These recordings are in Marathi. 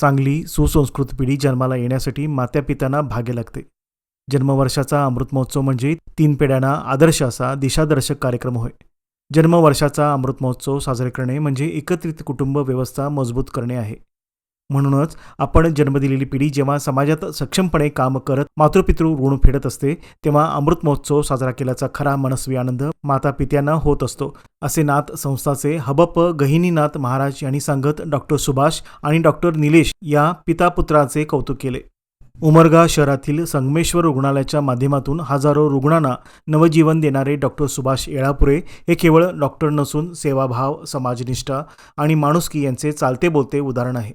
चांगली सुसंस्कृत पिढी जन्माला येण्यासाठी मात्यापित्यांना भागे लागते. जन्मवर्षाचा अमृत महोत्सव म्हणजे तीन पिढ्यांना आदर्श असा दिशादर्शक कार्यक्रम होय. जन्मवर्षाचा अमृत महोत्सव साजरे करणे म्हणजे एकत्रित कुटुंब व्यवस्था मजबूत करणे आहे. म्हणूनच आपण जन्म दिलेली पिढी जेव्हा समाजात सक्षमपणे काम करत मातृपितृ ऋण फेडत असते तेव्हा अमृत महोत्सव साजरा केल्याचा खरा मनस्वी आनंद माता पित्यांना होत असतो. असे नाथ संस्थाचे हबप गहिनीनाथ महाराज यांनी सांगत डॉक्टर सुभाष आणि डॉक्टर निलेश या पितापुत्राचे कौतुक केले. उमरगा शहरातील संगमेश्वर रुग्णालयाच्या माध्यमातून हजारो रुग्णांना नवजीवन देणारे डॉक्टर सुभाष येळापुरे हे केवळ डॉक्टर नसून सेवाभाव समाजनिष्ठा आणि माणुसकी यांचे चालते बोलते उदाहरण आहे.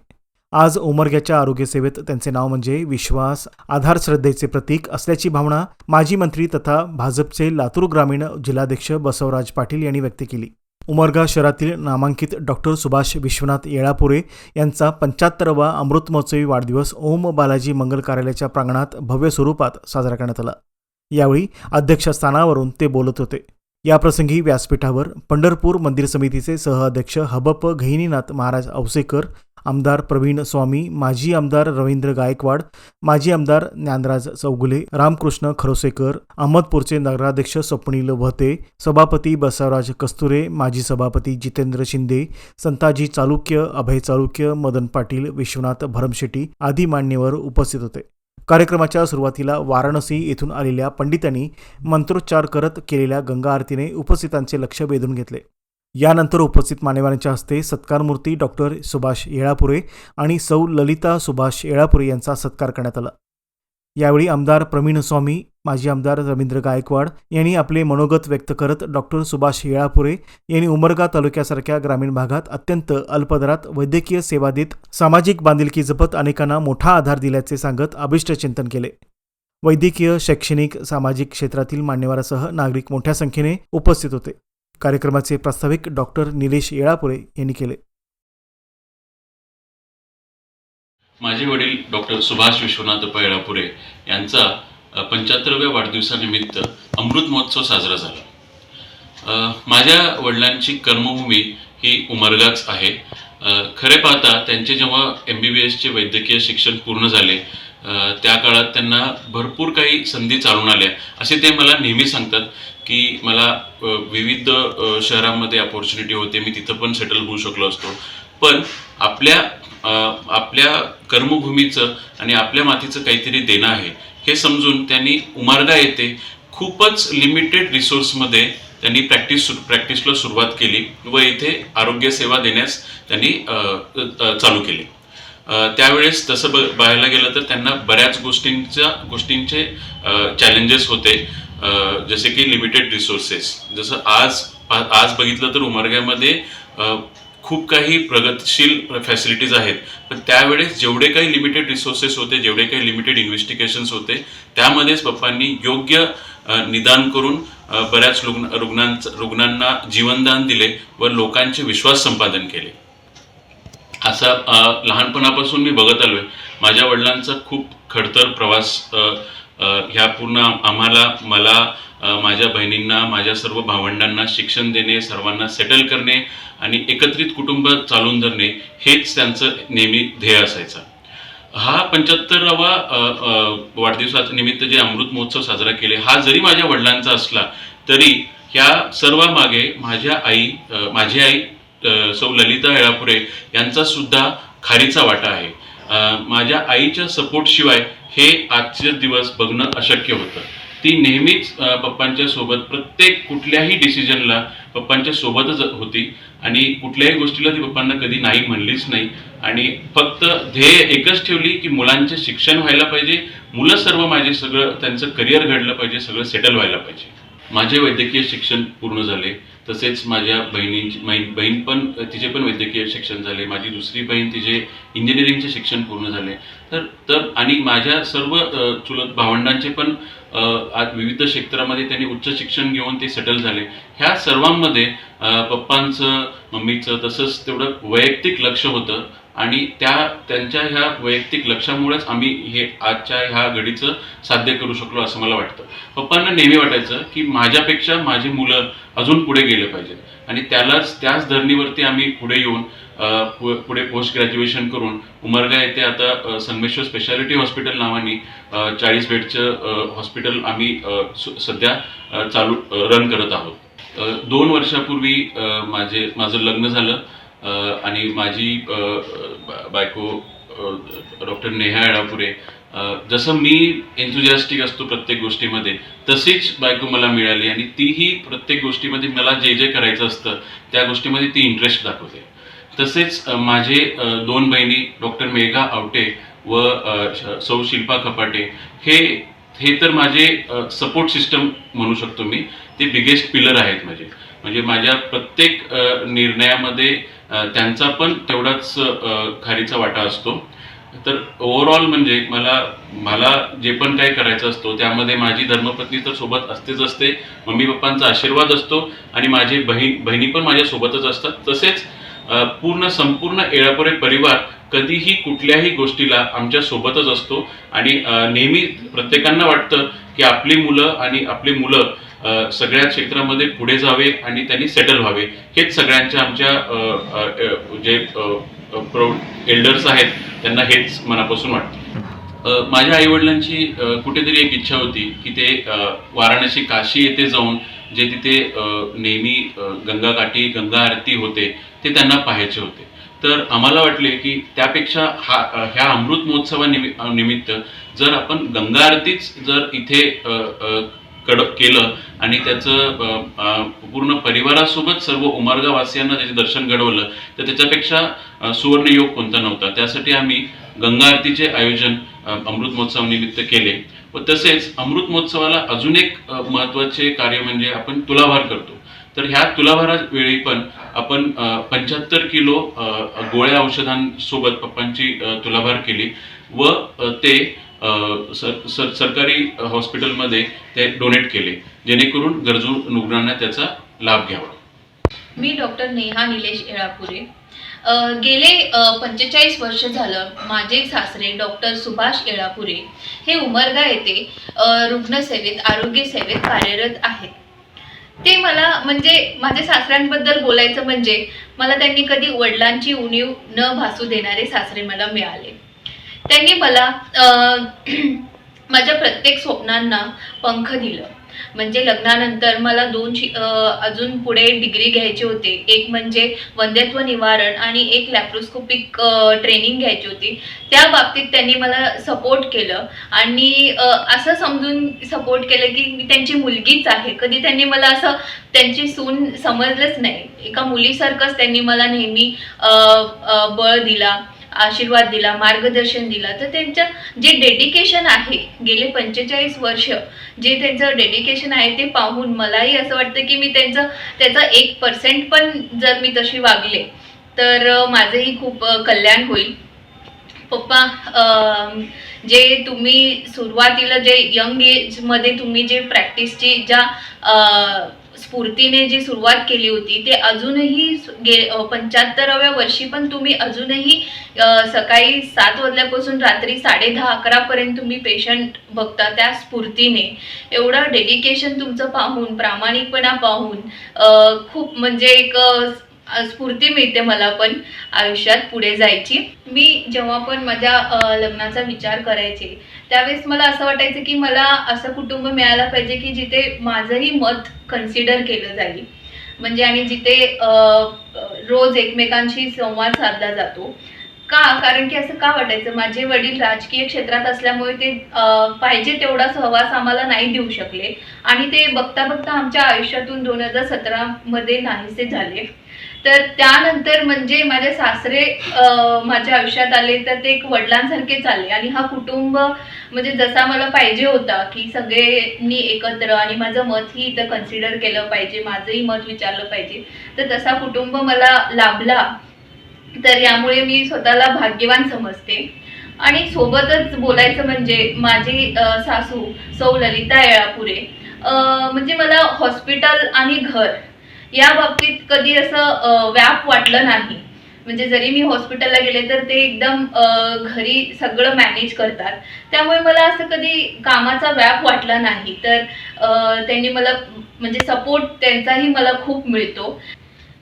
आज उमरग्याच्या आरोग्यसेवेत त्यांचे नाव म्हणजे विश्वास आधार श्रद्धेचे प्रतीक असल्याची भावना माजी मंत्री तथा भाजपचे लातूर ग्रामीण जिल्हाध्यक्ष बसवराज पाटील यांनी व्यक्त केली. उमरगा शहरातील नामांकित डॉक्टर सुभाष विश्वनाथ येळापुरे यांचा पंच्याहत्तरावा अमृतमहोत्सवी वाढदिवस ओम बालाजी मंगल कार्यालयाच्या प्रांगणात भव्य स्वरूपात साजरा करण्यात आला. यावेळी अध्यक्षस्थानावरून ते बोलत होते. याप्रसंगी व्यासपीठावर पंढरपूर मंदिर समितीचे सहअध्यक्ष हबप घैनीनाथ महाराज औसेकर आमदार प्रवीण स्वामी माजी आमदार रवींद्र गायकवाड माजी आमदार ज्ञानराज चौगुले रामकृष्ण खरोसेकर अहमदपूरचे नगराध्यक्ष स्वप्नील वहते सभापती बसवराज कस्तुरे माजी सभापती जितेंद्र शिंदे संताजी चालुक्य अभय चालुक्य मदन पाटील विश्वनाथ भरमशेट्टी आदी मान्यवर उपस्थित होते. कार्यक्रमाच्या सुरुवातीला वाराणसी येथून आलेल्या पंडितांनी मंत्रोच्चार करत केलेल्या गंगा आरतीने उपस्थितांचे लक्ष वेधून घेतले. यानंतर उपस्थित मान्यवरांच्या हस्ते सत्कारमूर्ती डॉक्टर सुभाष येळापुरे आणि सौ ललिता सुभाष येळापुरे यांचा सत्कार करण्यात आला. यावेळी आमदार प्रवीण स्वामी माजी आमदार रवींद्र गायकवाड यांनी आपले मनोगत व्यक्त करत डॉक्टर सुभाष येळापुरे यांनी उमरगा तालुक्यासारख्या ग्रामीण भागात अत्यंत अल्पदरात वैद्यकीय सेवा देत सामाजिक बांधिलकी जपत अनेकांना मोठा आधार दिल्याचे सांगत अभिष्टचिंतन केले. वैद्यकीय शैक्षणिक सामाजिक क्षेत्रातील मान्यवरासह नागरिक मोठ्या संख्येने उपस्थित होते. कार्यक्रमाचे प्रास्ताविक डॉक्टर निलेश येळापुरे यांनी केले. माझे वडील डॉक्टर सुभाष विश्वनाथ येळापुरे यांचा पंच्याहत्तराव्या वाढदिवसानिमित्त अमृत महोत्सव साजरा झाला. माझ्या वडिलांची कर्मभूमी ही उमरगाच आहे. खरे पाहता त्यांचे जेव्हा एम बी बी एसचे वैद्यकीय शिक्षण पूर्ण झाले त्या काळात त्यांना भरपूर काही संधी चालून आल्या. असे ते मला नेहमी सांगतात की मला विविध शहरांमध्ये अपॉर्च्युनिटी होते मी तिथं पण सेटल होऊ शकलो असतो. पण आपल्या आपल्या कर्मभूमीचं आणि आपल्या मातीचं काहीतरी देणं आहे. हे समजून त्यांनी उमारगा येथे खूपच लिमिटेड रिसोर्समध्ये त्यांनी प्रॅक्टिस प्रॅक्टिसला सुरुवात केली व इथे आरोग्यसेवा देण्यास त्यांनी चालू केली. त्यावेळेस तसं ब पाहायला गेलं तर त्यांना बऱ्याच गोष्टींच्या गोष्टींचे चॅलेंजेस होते. जसे की लिमिटेड रिसोर्सेस जसं आज आज बघितलं तर उमरग्यामध्ये खूप काही प्रगतशील फॅसिलिटीज आहेत. पण त्यावेळेस जेवढे काही लिमिटेड रिसोर्सेस होते जेवढे काही लिमिटेड इन्व्हेस्टिगेशन्स होते त्यामध्येच पप्पांनी योग्य निदान करून बऱ्याच रुग्ण रुग्णांचं रुग्णांना जीवनदान दिले व लोकांचे विश्वास संपादन केले. असा लहानपणापासून मी बघत आलोय. माझ्या वडिलांचा खूप खडतर प्रवास आ, ह्या पूर्ण आम्हाला मला माझ्या बहिणींना माझ्या सर्व भावंडांना शिक्षण देणे सर्वांना सेटल करणे आणि एकत्रित कुटुंब चालून धरणे हेच त्यांचं नेहमी ध्येय असायचं. हा पंच्याहत्तरावा वाढदिवसाच्या निमित्त जे अमृत महोत्सव साजरा केले हा जरी माझ्या वडिलांचा असला तरी ह्या सर्वामागे माझ्या आई माझी आई सौ ललिता येळापुरे यांचा सुद्धा खारीचा वाटा आहे. माझ्या आईच्या सपोर्टशिवाय हे आजचे दिवस बघणं अशक्य होतं. ती नेहमीच पप्पांच्या सोबत प्रत्येक कुठल्याही डिसिजनला पप्पांच्या सोबतच होती आणि कुठल्याही गोष्टीला ती पप्पांना कधी नाही म्हणलीच नाही. आणि फक्त ध्येय एकच ठेवली की मुलांचे शिक्षण व्हायला पाहिजे मुलं सर्व माझे सगळं त्यांचं करिअर घडलं पाहिजे सगळं सेटल व्हायला पाहिजे. माझे वैद्यकीय शिक्षण पूर्ण झाले तसेच माझ्या बहिणींची बहीण पण तिचे पण वैद्यकीय शिक्षण झाले माझी दुसरी बहीण तिचे इंजिनिअरिंगचे शिक्षण पूर्ण झाले. तर तर आणि माझ्या सर्व चुलत भावंडांचे पण आज विविध क्षेत्रामध्ये त्यांनी उच्च शिक्षण घेऊन ते सेटल झाले. ह्या सर्वांमध्ये पप्पांचं मम्मीचं तसंच तेवढं वैयक्तिक लक्ष होतं. आणि त्या त्यांच्या ह्या वैयक्तिक लक्षामुळेच आम्ही हे आजच्या ह्या घडीचं साध्य करू शकलो असं मला वाटतं. पप्पांना नेहमी वाटायचं की माझ्यापेक्षा माझी मुलं अजून पुढे गेले पाहिजेत. आणि त्यालाच त्याच धरणीवरती आम्ही पुढे येऊन पुढे पोस्ट ग्रॅज्युएशन करून उमरगा येथे आता संगमेश्वर स्पेशालिटी हॉस्पिटल नावाने चाळीस बेडचं हॉस्पिटल आम्ही सध्या चालू रन करत आहोत. दोन वर्षापूर्वी माझे माझं लग्न झालं. आणि माझी बायको डॉक्टर नेहा येळापुरे जसं मी एन्थुजॅस्टिक असतो प्रत्येक गोष्टीमध्ये तशीच बायको मला मिळाली आणि तीही प्रत्येक गोष्टीमध्ये मला जे जे करायचं असतं त्या गोष्टीमध्ये ती इंटरेस्ट दाखवते. तसेच माझे दोन बहिणी डॉक्टर मेघा आवटे व सौ शिल्पा कपाटे हे हे तर माझे सपोर्ट सिस्टम म्हणू शकतो मी. ते बिगेस्ट पिलर आहेत माझे. म्हणजे माझ्या प्रत्येक निर्णयामध्ये त्यांचा पण तेवढाच खारीचा वाटा असतो. तर ओव्हरऑल म्हणजे मला मला जे पण काही करायचं असतो त्यामध्ये माझी धर्मपत्नी तर सोबत असतेच असते मम्मी पप्पांचा आशीर्वाद असतो आणि माझी बहीण बहिणी पण माझ्यासोबतच असतात. तसेच पूर्ण संपूर्ण एळापुरे परिवार कधीही कुठल्याही गोष्टीला आमच्या सोबतच असतो. आणि नेहमी प्रत्येकांना वाटतं की आपली मुलं आणि आपली मुलं सगळ्या क्षेत्रामध्ये पुढे जावे आणि त्यांनी सेटल व्हावे. हेच सगळ्यांच्या आमच्या जे प्रौढ एल्डर्स आहेत त्यांना हेच मनापासून वाटतं. माझ्या आईवडिलांची कुठेतरी एक इच्छा होती की ते वाराणसी काशी येथे जाऊन जे तिथे नेहमी गंगाकाठी गंगा आरती होते ते त्यांना पाहायचे होते. तर आम्हाला वाटले की त्यापेक्षा हा ह्या अमृत महोत्सवानिमित्त निमित्त जर आपण गंगा आरतीच जर इथे कडक केलं आणि त्याचं पूर्ण परिवारासोबत सर्व उमरगावासियांना त्याचे दर्शन घडवलं तर त्याच्यापेक्षा सुवर्ण योग कोणता नव्हता. त्यासाठी आम्ही गंगा आरतीचे आयोजन अमृत महोत्सव निमित्त केले. व तसेच अमृत महोत्सवाला अजून एक महत्त्वाचे महत्त्वाचे कार्य म्हणजे आपण तुलाभार करतो. तर ह्या तुलाभारा वेळी पण आपण पंच्याहत्तर किलो गोळ्या औषधांसोबत पप्पांची तुलाभार केली. व ते सर सर सरकारी हॉस्पिटलमध्ये ते डोनेट केले जेणेकरून गरजू रुग्णांना त्याचा लाभ घ्यावा. मी डॉक्टर नेहा निलेश येळापुरे. गेले पंचेचाळीस वर्ष झालं माझे सासरे डॉक्टर सुभाष येळापुरे हे उमरगा येथे रुग्णसेवेत आरोग्य सेवेत कार्यरत आहेत. ते मला म्हणजे माझ्या सासऱ्यांबद्दल बोलायचं म्हणजे मला त्यांनी कधी वडिलांची उणीव न भासू देणारे सासरे मला मिळाले. त्यांनी मला माझ्या प्रत्येक स्वप्नांना पंख दिलं. म्हणजे लग्नानंतर मला दोन शि- अजून पुढे डिग्री घ्यायची होते. एक म्हणजे वंध्यत्व निवारण आणि एक लॅप्रोस्कोपिक ट्रेनिंग घ्यायची होती. त्या बाबतीत त्यांनी मला सपोर्ट केलं आणि असं समजून सपोर्ट केलं की मी त्यांची मुलगीच आहे. कधी त्यांनी मला असं त्यांची सून समजलंच नाही. एका मुलीसारखंच त्यांनी मला नेहमी बळ दिला. आशीर्वाद दिला मार्गदर्शन दिला तर त्यांचं जे डेडिकेशन आहे गेले पंचेचाळीस वर्ष जे त्यांचं डेडिकेशन आहे ते पाहून मलाही असं वाटतं की मी त्यांचं त्याचा एक पर्सेंट पण जर मी तशी वागले तर माझंही खूप कल्याण होईल. पप्पा जे तुम्ही सुरुवातीला जे यंग एजमध्ये तुम्ही जे प्रॅक्टिसची ज्या स्फूर्तीने जी सुरुवात केली होती ते अजूनही गे पंच्याहत्तराव्या वर्षी पण तुम्ही अजूनही सकाळी सात वाजल्यापासून रात्री साडे दहा अकरापर्यंत तुम्ही पेशंट बघता त्या स्फूर्तीने. एवढं डेडिकेशन तुमचं पाहून प्रामाणिकपणा पाहून खूप म्हणजे एक स्फूर्ती मिळते मला पण आयुष्यात पुढे जायची. मी जेव्हा पण माझ्या लग्नाचा विचार करायचे त्यावेळेस मला असं वाटायचं की मला असं कुटुंब मिळायला पाहिजे की जिथे माझंही मत कन्सिडर केलं जाईल. म्हणजे आणि जिथे रोज एकमेकांशी संवाद साधला जातो. का? कारण की असं का वाटायचं? माझे वडील राजकीय क्षेत्रात असल्यामुळे ते पाहिजे तेवढा सहवास आम्हाला नाही देऊ शकले. आणि ते बघता बघता आमच्या आयुष्यातून दोन हजार सतरामध्ये नाहीसे झाले. तर त्यानंतर म्हणजे माझे सासरे माझ्या आयुष्यात आले तर ते एक वडिलांसारखेच आले. आणि हा कुटुंब म्हणजे जसा मला पाहिजे होता की सगळ्यांनी एकत्र आणि माझं मतही इथं कन्सिडर केलं पाहिजे माझंही मत विचारलं पाहिजे तर तसा कुटुंब मला लाभला. तर यामुळे मी स्वतःला भाग्यवान समजते. आणि सोबतच बोलायचं म्हणजे माझी सासू सौ ललिता येळापुरे. म्हणजे मला हॉस्पिटल आणि घर या बाबतीत कधी असं व्याप वाटलं नाही. म्हणजे जरी मी हॉस्पिटलला गेले तर ते एकदम घरी सगळं मॅनेज करतात. त्यामुळे मला असं कधी कामाचा व्याप वाटला नाही. तर त्यांनी मला म्हणजे सपोर्ट त्यांचाही मला खूप मिळतो.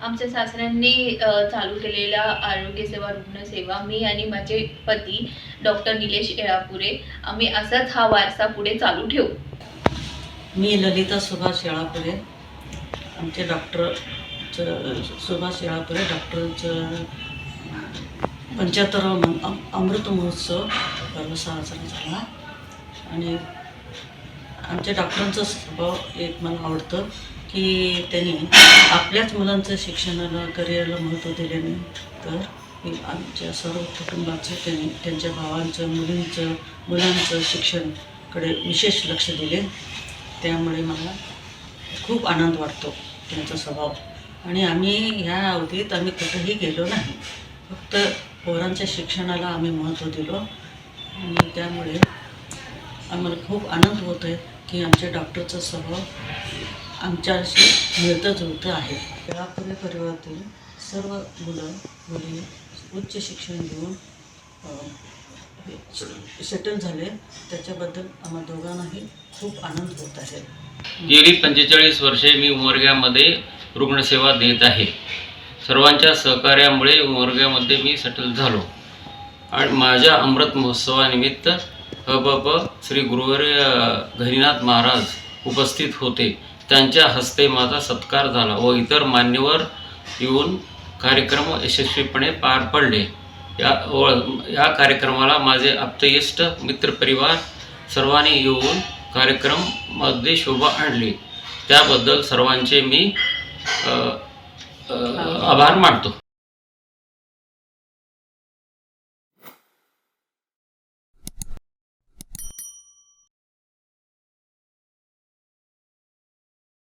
आमच्या सासऱ्यांनी चालू केलेल्या आरोग्यसेवा रुग्णसेवा मी आणि माझे पती डॉक्टर निलेश येळापुरे आम्ही असाच हा वारसा पुढे चालू ठेवू. मी ललिता सुभाष येळापुरे आमचे डॉक्टर सुभाष येळापुरे डॉक्टरचं पंच्याहत्तरावा अम- अमृत महोत्सव पर्व साजरा झाला. आणि आमच्या डॉक्टरांचा स्वभाव एक मला आवडतं की त्यांनी आपल्याच मुलांचं शिक्षणाला करिअरला महत्त्व दिले नाही तर मी आमच्या सर्व कुटुंबाचं त्यांनी त्यांच्या भावांचं मुलींचं मुलांचं शिक्षणकडे विशेष लक्ष दिले. त्यामुळे मला खूप आनंद वाटतो. त्यांचा स्वभाव. आणि आम्ही ह्या अवधीत आम्ही कुठंही गेलो नाही. फक्त पोरांच्या शिक्षणाला आम्ही महत्त्व दिलो. आणि त्यामुळे आम्हाला खूप आनंद होतो आहे की आमच्या डॉक्टरचा स्वभाव आमच्याशी मिळतं जुळतं आहे. वेळापुरे परिवारातील सर्व मुलं मुली उच्च शिक्षण घेऊन सेटल झाले. त्याच्याबद्दल आम्हा दोघांनाही खूप आनंद होत आहे. गेली पंचेचाळीस वर्षे मी उमरग्यामध्ये रुग्णसेवा देत आहे. सर्वांच्या सहकार्यामुळे उमरग्यामध्ये मी सेटल झालो. आणि माझ्या अमृत महोत्सवानिमित्त हबप श्री गुरुवर्य घनीनाथ महाराज उपस्थित होते. त्यांच्या हस्ते माझा सत्कार झाला व इतर मान्यवर येऊन कार्यक्रम यशस्वीपणे पार पडले. या व या कार्यक्रमाला माझे आप्तयिष्ट मित्रपरिवार सर्वांनी येऊन कार्यक्रममध्ये शोभा आणली. त्याबद्दल सर्वांचे मी अ, आभार मानतो.